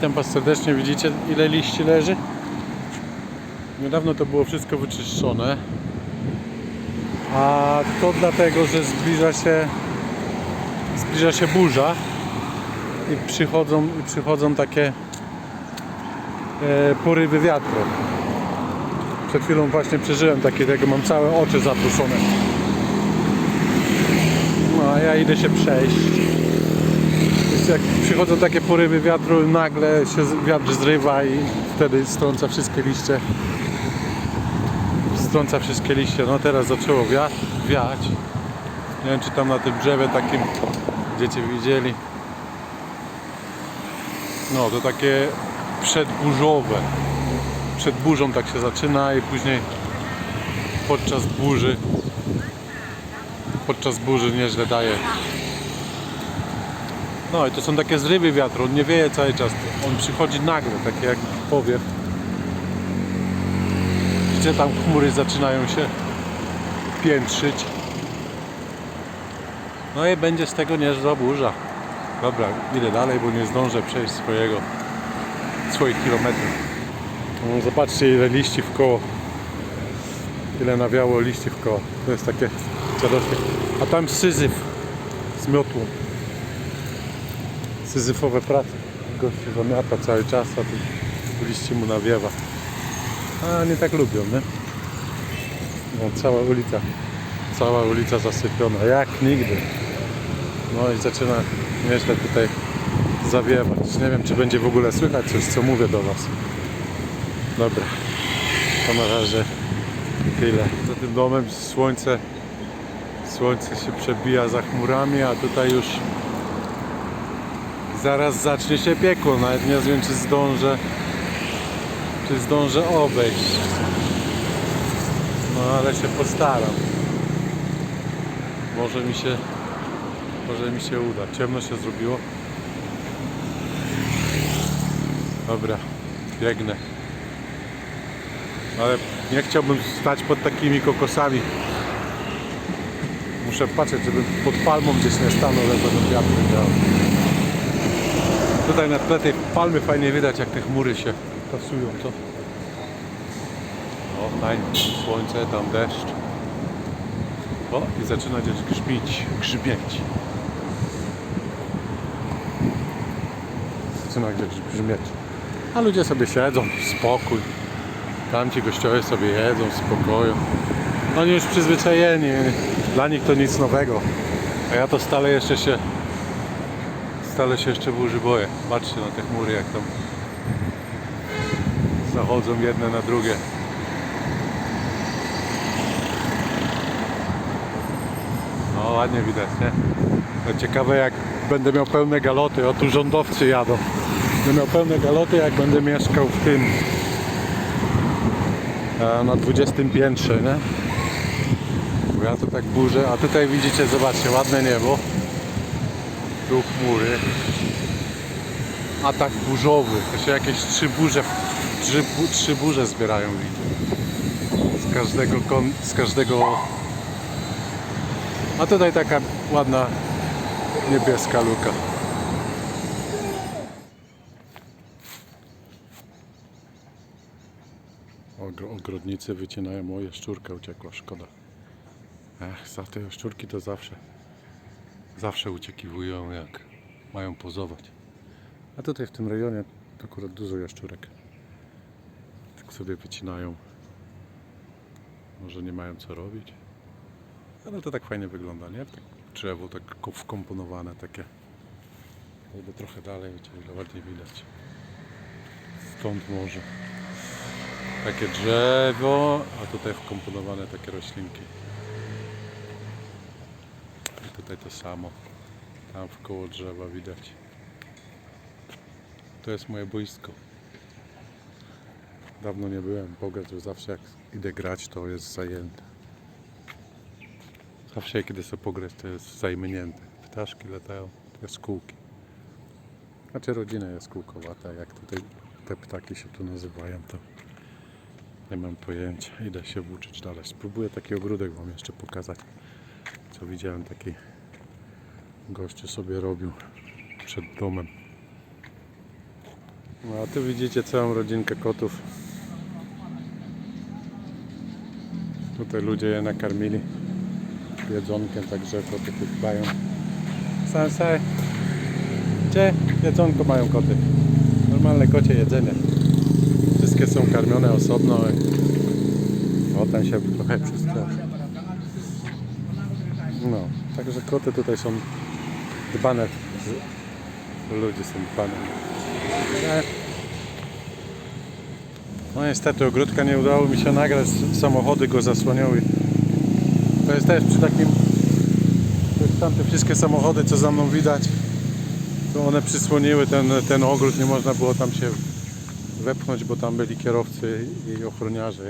Witam Was serdecznie. Widzicie ile liści leży? Niedawno to było wszystko wyczyszczone. A to dlatego, że zbliża się zbliża się burza i przychodzą, i przychodzą takie e, porywy wiatru. Przed chwilą właśnie przeżyłem takiego, mam całe oczy zatruszone. No a ja idę się przejść. Wiecie, jak przychodzą takie porywy wiatru, nagle się wiatr zrywa i wtedy strąca wszystkie liście. Strąca wszystkie liście. No teraz zaczęło wiać. wiać. Nie wiem czy tam na tym drzewie takim będziecie widzieli. No to takie przedburzowe. Przed burzą tak się zaczyna i później podczas burzy podczas burzy nieźle daje. No i to są takie zrywy wiatru, on nie wieje cały czas. On przychodzi nagle, takie jak powiew. Gdzie tam chmury zaczynają się piętrzyć. No i będzie z tego niezła burza. Dobra, idę dalej, bo nie zdążę przejść swojego, swoich kilometrów. No, zobaczcie ile liści w koło. Ile nawiało liści w koło. To jest takie radosne. A tam syzyf z miotłą. Syzyfowe prace. Gościu zamiata cały czas, a tu liści mu nawiewa. A oni tak lubią, nie? No, cała ulica. Cała ulica zasypiona. Jak nigdy. No i zaczyna nieźle tutaj zawiewać. Nie wiem, czy będzie w ogóle słychać coś, co mówię do Was. Dobra. To na razie tyle. Za tym domem słońce Słońce się przebija za chmurami, a tutaj już zaraz zacznie się piekło. Nawet nie wiem, czy zdążę, czy zdążę obejść. No ale się postaram. Może mi się, może mi się uda. Ciemno się zrobiło. Dobra, biegnę. Ale nie chciałbym stać pod takimi kokosami. Muszę patrzeć, żeby pod palmą gdzieś nie stanął, ale będą wiatry miał. Tutaj na tle tej palmy fajnie widać, jak te chmury się tasują, co? O, fajnie, słońce, tam deszcz. O, i zaczyna gdzieś grzmieć, grzmieć. Zaczyna gdzieś grzmieć. A ludzie sobie siedzą, spokój. Tamci gościowie sobie jedzą w spokoju. Oni już przyzwyczajeni, dla nich to nic nowego. A ja to stale jeszcze się stale się jeszcze burzy boję. Patrzcie na te chmury jak tam zachodzą jedne na drugie. No ładnie widać, nie? No, ciekawe jak będę miał pełne galoty, o tu rządowcy jadą. Będę miał pełne galoty jak będę mieszkał w tym e, na 20 piętrze, nie? Bo ja to tak burzę, a tutaj widzicie, zobaczcie, ładne niebo. Tu chmury. Atak burzowy. To się jakieś trzy burze, trzy, trzy burze zbierają widzę. Z każdego, kon, z każdego... A tutaj taka ładna niebieska luka. Ogro- Ogrodnicy wycinają, o jaszczurka uciekła, szkoda. Ech, za te jaszczurki to zawsze, zawsze uciekiwują jak mają pozować. A tutaj w tym rejonie akurat dużo jaszczurek. Tak sobie wycinają. Może nie mają co robić. Ale to tak fajnie wygląda, nie? Tak drzewo tak ko- wkomponowane takie. Jakby trochę dalej, wiecie, ile ładnie widać. Stąd może. Takie drzewo, a tutaj wkomponowane takie roślinki. To samo. Tam w koło drzewa widać. To jest moje boisko. Dawno nie byłem pograć, bo zawsze jak idę grać to jest zajęte. Zawsze kiedy sobie pograć to jest zajmnięte. Ptaszki latają, jaskółki. Znaczy rodzina jaskółkowata, jak tutaj te ptaki się tu nazywają to nie mam pojęcia. Idę się włóczyć dalej. Spróbuję taki ogródek wam jeszcze pokazać. Co widziałem taki gościu sobie robił przed domem. No a tu widzicie całą rodzinkę kotów. Tutaj ludzie je nakarmili jedzonkiem, także koty tu dbają. Sansai. Gdzie jedzonko mają koty? Normalne kocie jedzenie. Wszystkie są karmione osobno. O, tam się trochę przestraszy. No, także koty tutaj są dbane. Ludzie są dbane. No niestety ogródka nie udało mi się nagrać, samochody go zasłaniały. To jest też przy takim, jest tamte wszystkie samochody co za mną widać, to one przysłoniły ten, ten ogród, nie można było tam się wepchnąć, bo tam byli kierowcy i ochroniarze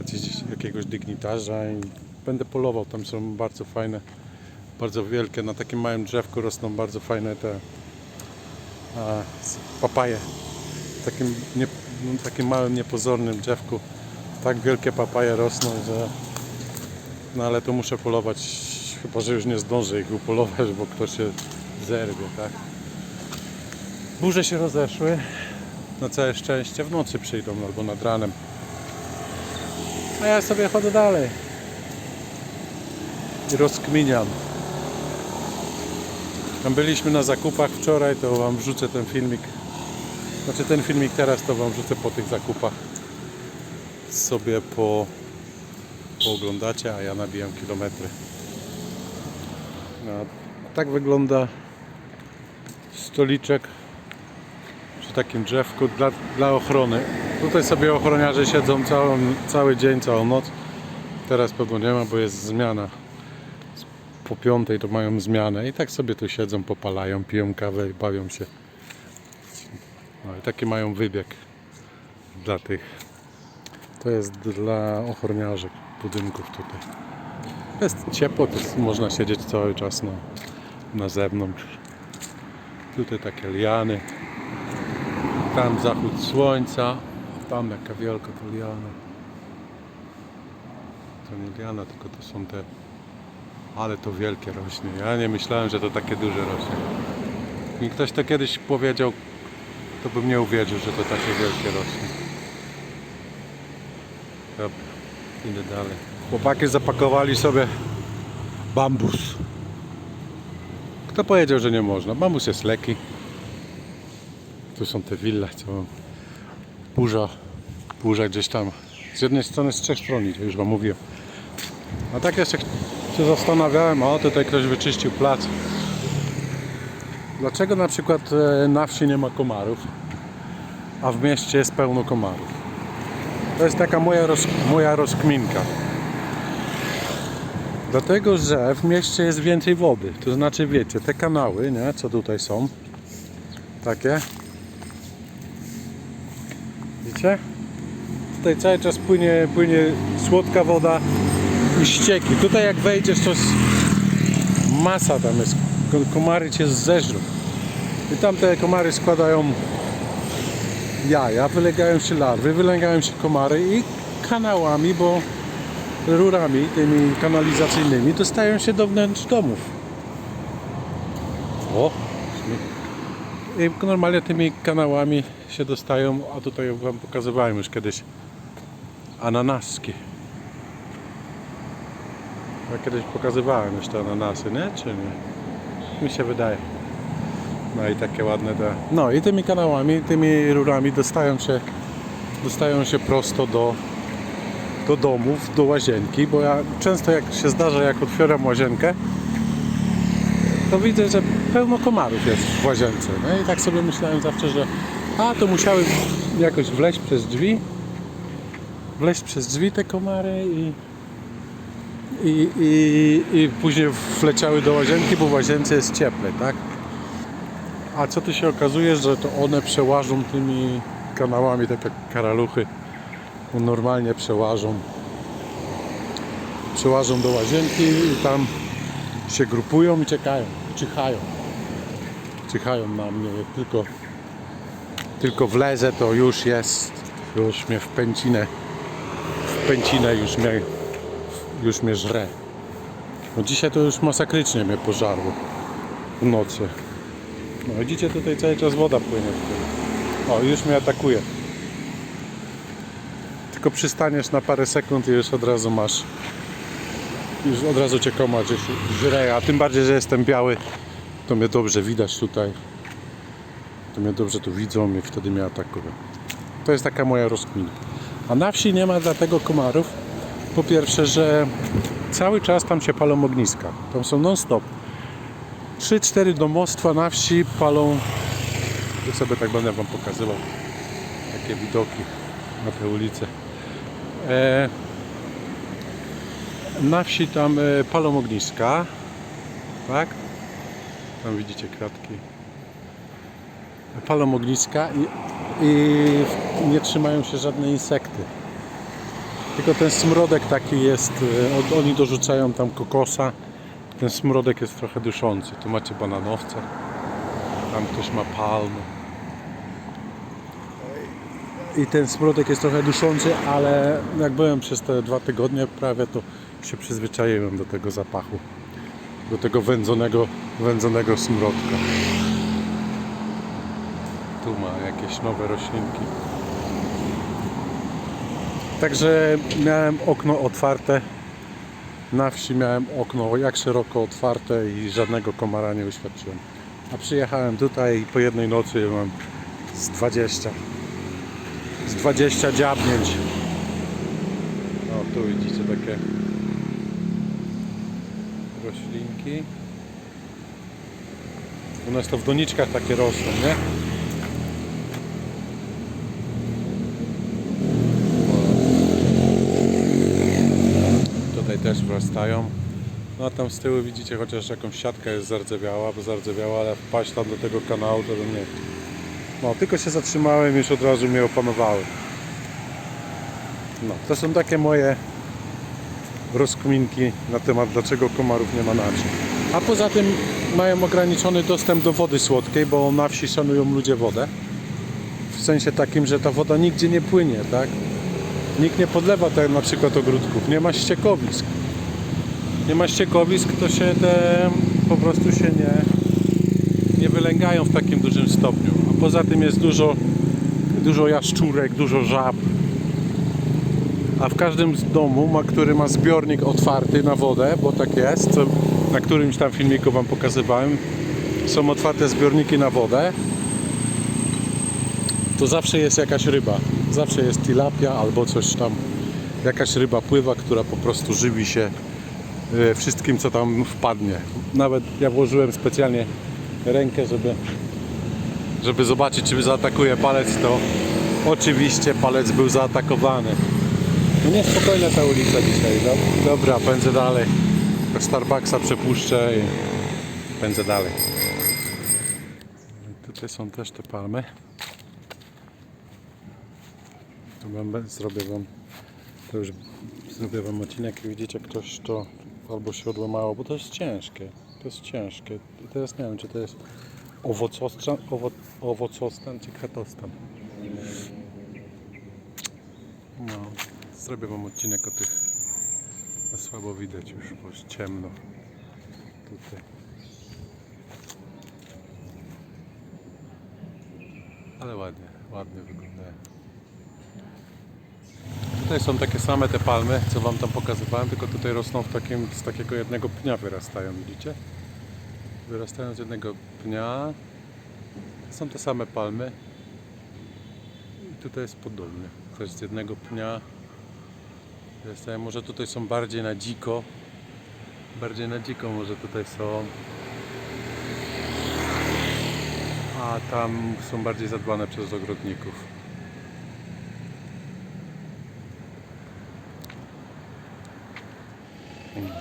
jakieś, jakiegoś dygnitarza i będę polował, tam są bardzo fajne, bardzo wielkie, na takim małym drzewku rosną bardzo fajne te papaje. Takim, nie, no, takim małym, niepozornym drzewku tak wielkie papaje rosną, że no ale tu muszę polować, chyba że już nie zdążę ich upolować, bo ktoś się zerwie, tak? Burze się rozeszły, na całe szczęście w nocy przyjdą albo nad ranem. A ja sobie chodzę dalej i rozkminiam. Tam byliśmy na zakupach wczoraj, to wam wrzucę ten filmik. Znaczy ten filmik teraz to wam wrzucę po tych zakupach. Sobie po pooglądacie, a ja nabijam kilometry. No, tak wygląda stoliczek przy takim drzewku dla, dla ochrony. Tutaj sobie ochroniarze siedzą całą, cały dzień, całą noc. Teraz pewno bo jest zmiana. Po piątej to mają zmianę i tak sobie tu siedzą, popalają, piją kawę i bawią się. No i taki mają wybieg dla tych. To jest dla ochroniarzy budynków tutaj. Jest ciepło, to można siedzieć cały czas na, na zewnątrz. Tutaj takie liany. Tam zachód słońca. Tam jaka wielka to liana. To nie liana, tylko to są te... Ale to wielkie rośnie. Ja nie myślałem, że to takie duże rośnie. Mi ktoś to kiedyś powiedział, to bym nie uwierzył, że to takie wielkie rośnie. Dobra, idę dalej. Chłopaki zapakowali sobie bambus. Kto powiedział, że nie można? Bambus jest lekki. Tu są te wille, co burza, burza gdzieś tam. Z jednej strony, z trzech stron już wam mówiłem. A tak jeszcze się zastanawiałem, o tutaj ktoś wyczyścił plac. Dlaczego na przykład e, na wsi nie ma komarów, a w mieście jest pełno komarów? To jest taka moja, roz, moja rozkminka. Dlatego, że w mieście jest więcej wody. To znaczy, wiecie, te kanały, nie, co tutaj są, takie. Widzicie? Tutaj cały czas płynie, płynie słodka woda i ścieki. Tutaj jak wejdziesz, to jest masa tam jest. Ko- Komary cię zeżrą. I tam te komary składają jaja, wylegają się larwy, wylegają się komary i kanałami, bo rurami tymi kanalizacyjnymi dostają się do wnętrz domów. O! I normalnie tymi kanałami się dostają, a tutaj wam pokazywałem już kiedyś ananaski. Ja kiedyś pokazywałem już te ananasy, nie? Czy nie? Mi się wydaje. No i takie ładne te. No i tymi kanałami, tymi rurami dostają się, dostają się prosto do, do domów, do łazienki, bo ja często jak się zdarza, jak otwieram łazienkę, to widzę, że pełno komarów jest w łazience. No i tak sobie myślałem zawsze, że a to musiały jakoś wleźć przez drzwi, wleźć przez drzwi te komary i, i, i, i później wleciały do łazienki, bo w łazience jest cieple, tak? A co tu się okazuje, że to one przełażą tymi kanałami, tak jak karaluchy no normalnie przełażą przełażą do łazienki i tam się grupują i czekają, czyhają czyhają na mnie, jak tylko tylko wlezę to już jest już mnie w pęcinę w pęcinę już mnie już mnie żre no dzisiaj to już masakrycznie mnie pożarło w nocy No widzicie, tutaj cały czas woda płynie. O, już mnie atakuje. Tylko przystaniesz na parę sekund i już od razu masz. Już od razu cię koma gdzieś żre, a tym bardziej, że jestem biały, to mnie dobrze widać tutaj. To mnie dobrze tu widzą i wtedy mnie atakują. To jest taka moja rozkmina. A na wsi nie ma dlatego komarów. Po pierwsze, że cały czas tam się palą ogniska. Tam są non-stop. 3-4 domostwa na wsi palą. Tu sobie tak będę Wam pokazywał. Takie widoki na te ulice. E, na wsi tam e, palą ogniska. Tak? Tam widzicie kratki. Palą ogniska i, i nie trzymają się żadne insekty. Tylko ten smrodek taki jest, e, oni dorzucają tam kokosa. Ten smrodek jest trochę duszący. Tu macie bananowce. Tam ktoś ma palmy. I ten smrodek jest trochę duszący, ale jak byłem przez te dwa tygodnie prawie, to się przyzwyczaiłem do tego zapachu. Do tego wędzonego, wędzonego smrodka. Tu ma jakieś nowe roślinki. Także miałem okno otwarte. Na wsi miałem okno jak szeroko otwarte i żadnego komara nie uświadczyłem. A przyjechałem tutaj i po jednej nocy mam z 20. Z 20 dziabnięć. O, tu widzicie takie roślinki. U nas to w doniczkach takie rosną, nie? Wrastają. No a tam z tyłu widzicie chociaż jakąś siatka jest zardzewiała, bo zardzewiała, ale wpaść tam do tego kanału to bym nie. No, tylko się zatrzymałem już od razu mnie opanowały. No, to są takie moje rozkminki na temat dlaczego komarów nie ma na wsi. A poza tym mają ograniczony dostęp do wody słodkiej, bo na wsi szanują ludzie wodę. W sensie takim, że ta woda nigdzie nie płynie, tak? Nikt nie podlewa tak na przykład ogródków, nie ma ściekowisk. Nie ma ściekowisk, to się te po prostu się nie, nie wylęgają w takim dużym stopniu. A poza tym jest dużo, dużo jaszczurek, dużo żab. A w każdym z domu, ma, który ma zbiornik otwarty na wodę, bo tak jest, na którymś tam filmiku Wam pokazywałem, są otwarte zbiorniki na wodę, to zawsze jest jakaś ryba. Zawsze jest tilapia albo coś tam. Jakaś ryba pływa, która po prostu żywi się wszystkim, co tam wpadnie. Nawet ja włożyłem specjalnie rękę, żeby, żeby zobaczyć, czy zaatakuje palec, to oczywiście palec był zaatakowany. No niespokojna ta ulica dzisiaj. Dobra, pędzę dalej. Do Starbucksa przepuszczę i pędzę dalej. Tutaj są też te palmy. Zrobię wam, to już zrobię wam odcinek i widzicie ktoś to albo się odłamało, bo to jest ciężkie. To jest ciężkie. I teraz nie wiem, czy to jest owocostan, owo, owocostan czy kratostan. No, zrobię wam odcinek o tych, a słabo widać już, bo jest ciemno tutaj. Ale ładnie, ładnie wyglądają. Tutaj są takie same te palmy, co Wam tam pokazywałem, tylko tutaj rosną w takim, z takiego jednego pnia wyrastają, widzicie? Wyrastają z jednego pnia. Są te same palmy. I tutaj jest podobnie. Też z jednego pnia. Wyrastają. Może tutaj są bardziej na dziko. Bardziej na dziko może tutaj są. A tam są bardziej zadbane przez ogrodników.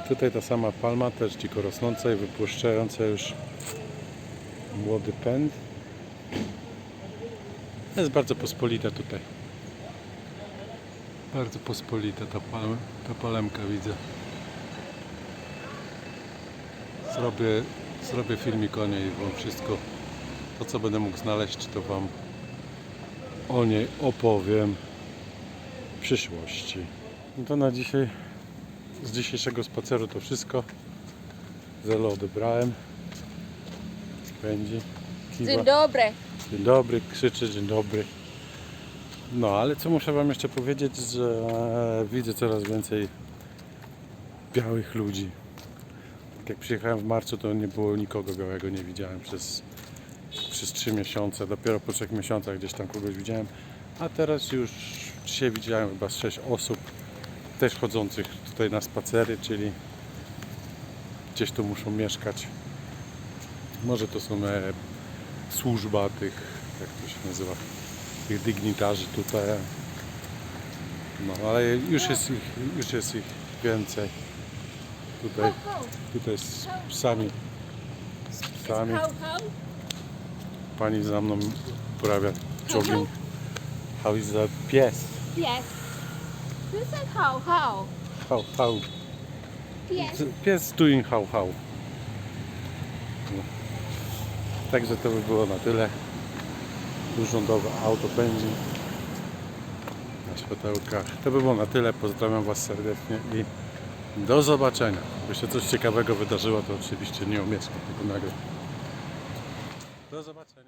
Tutaj ta sama palma, też dziko rosnąca i wypuszczająca już młody pęd. Jest bardzo pospolita tutaj. Bardzo pospolita ta, palma, ta palemka widzę. Zrobię, zrobię filmik o niej wam wszystko, to co będę mógł znaleźć, to wam o niej opowiem w przyszłości. No to na dzisiaj z dzisiejszego spaceru to wszystko. Zelo odebrałem. Pędzi. kiwa. Dzień dobry. Dzień dobry, krzyczy dzień dobry. No, ale co muszę Wam jeszcze powiedzieć, że widzę coraz więcej białych ludzi. Tak jak przyjechałem w marcu, to nie było nikogo białego, nie widziałem przez, przez 3 miesiące. Dopiero po 3 miesiącach gdzieś tam kogoś widziałem. A teraz już dzisiaj widziałem chyba z 6 osób też chodzących tutaj na spacery, czyli gdzieś tu muszą mieszkać. Może to są e, służba tych, jak to się nazywa, tych dygnitarzy tutaj. No ale już jest ich, już jest ich więcej. Tutaj, tutaj z psami? Pani za mną uprawia jogging. How is that? Pies. Yes. Said how, how? How, how. Yes. Pies doing how, how. No. Także to by było na tyle. Urzędowe auto pędzi na światełkach. To by było na tyle. Pozdrawiam Was serdecznie i do zobaczenia. Jakby się coś ciekawego wydarzyło, to oczywiście nie omieszkam tego nagrać. Do zobaczenia.